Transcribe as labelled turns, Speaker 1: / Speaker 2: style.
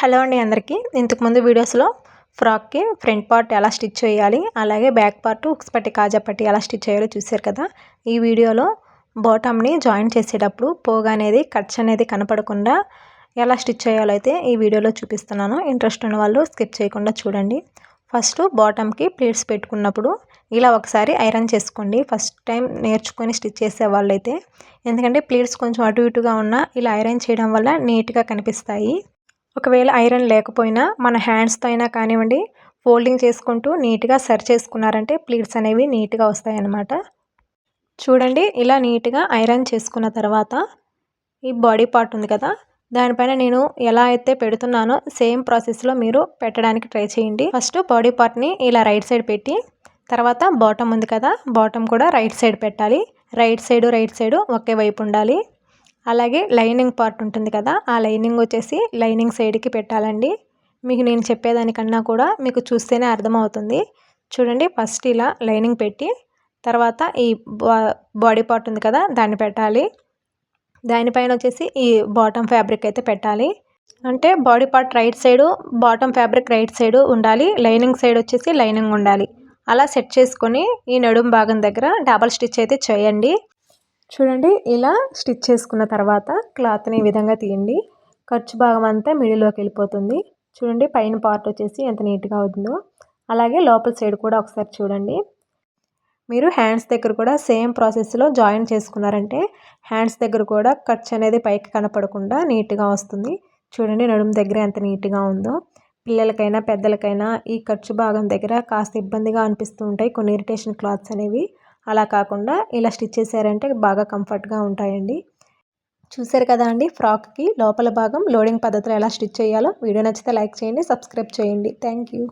Speaker 1: Hello అండి అందరికీ. ఇంతకుముందు వీడియోస్లో ఫ్రాక్కి ఫ్రంట్ పార్ట్ ఎలా స్టిచ్ చేయాలి అలాగే బ్యాక్ పార్ట్ ఉక్స్ పట్టి కాజా పట్టి ఎలా స్టిచ్ చేయాలో చూసారు కదా. ఈ వీడియోలో బాటమ్ని జాయిన్ చేసేటప్పుడు పోగా అనేది కట్స్ అనేది కనపడకుండా ఎలా స్టిచ్ చేయాలో అయితే ఈ వీడియోలో చూపిస్తున్నాను. ఇంట్రెస్ట్ ఉన్న వాళ్ళు స్కిప్ చేయకుండా చూడండి. ఫస్ట్ బాటమ్కి ప్లేట్స్ పెట్టుకున్నప్పుడు ఇలా ఒకసారి ఐరన్ చేసుకోండి. ఫస్ట్ టైం నేర్చుకొని స్టిచ్ చేసే వాళ్ళైతే. ఎందుకంటే ప్లేట్స్ కొంచెం అటు ఇటుగా ఉన్నా ఇలా ఐరన్ చేయడం వల్ల నీట్గా కనిపిస్తాయి. ఒకవేళ ఐరన్ లేకపోయినా మన హ్యాండ్స్తో అయినా కానివ్వండి ఫోల్డింగ్ చేసుకుంటూ నీట్గా సరి చేసుకున్నారంటే ప్లీట్స్ అనేవి నీట్గా వస్తాయన్నమాట. చూడండి ఇలా నీట్గా ఐరన్ చేసుకున్న తర్వాత ఈ బాడీ పార్ట్ ఉంది కదా దానిపైన నేను ఎలా అయితే పెడుతున్నానో సేమ్ ప్రాసెస్లో మీరు పెట్టడానికి ట్రై చేయండి. ఫస్ట్ బాడీ పార్ట్ని ఇలా రైట్ సైడ్ పెట్టి తర్వాత బాటమ్ ఉంది కదా బాటమ్ కూడా రైట్ సైడ్ పెట్టాలి. రైట్ సైడు రైట్ సైడు ఒకే వైపు ఉండాలి. అలాగే లైనింగ్ పార్ట్ ఉంటుంది కదా ఆ లైనింగ్ వచ్చేసి లైనింగ్ సైడ్కి పెట్టాలండి. మీకు నేను చెప్పేదానికన్నా కూడా మీకు చూస్తేనే అర్థమవుతుంది. చూడండి ఫస్ట్ ఇలా లైనింగ్ పెట్టి తర్వాత ఈ బాడీ పార్ట్ ఉంది కదా దాన్ని పెట్టాలి. దానిపైన వచ్చేసి ఈ బాటమ్ ఫ్యాబ్రిక్ అయితే పెట్టాలి. అంటే body part right side bottom fabric right side ఉండాలి లైనింగ్ సైడ్ వచ్చేసి లైనింగ్ ఉండాలి. అలా సెట్ చేసుకొని ఈ నడుం భాగం దగ్గర డబల్ స్టిచ్ అయితే చేయండి. చూడండి ఇలా స్టిచ్ చేసుకున్న తర్వాత క్లాత్ని ఈ విధంగా తీయండి. ఖర్చు భాగం అంతా మిడిల్లోకి వెళ్ళిపోతుంది. చూడండి పైన పార్ట్ వచ్చేసి ఎంత నీట్గా అవుతుందో అలాగే లోపల సైడ్ కూడా ఒకసారి చూడండి. మీరు హ్యాండ్స్ దగ్గర కూడా సేమ్ ప్రాసెస్లో జాయిన్ చేసుకున్నారంటే హ్యాండ్స్ దగ్గర కూడా ఖర్చు అనేది పైకి కనపడకుండా నీట్గా వస్తుంది. చూడండి నడుము దగ్గర ఎంత నీట్గా ఉందో. పిల్లలకైనా పెద్దలకైనా ఈ ఖర్చు భాగం దగ్గర కాస్త ఇబ్బందిగా అనిపిస్తూ ఉంటాయి కొన్ని ఇరిటేషన్ క్లాత్స్ అనేవి. అలా కాకుండా ఇలా స్టిచ్ చేశారంటే బాగా కంఫర్ట్గా ఉంటాయండి. చూసారు కదా అండి ఫ్రాక్కి లోపల భాగం లోడింగ్ పద్ధతిలో ఎలా స్టిచ్ చేయాలో. వీడియో నచ్చితే లైక్ చేయండి సబ్స్క్రైబ్ చేయండి. Thank you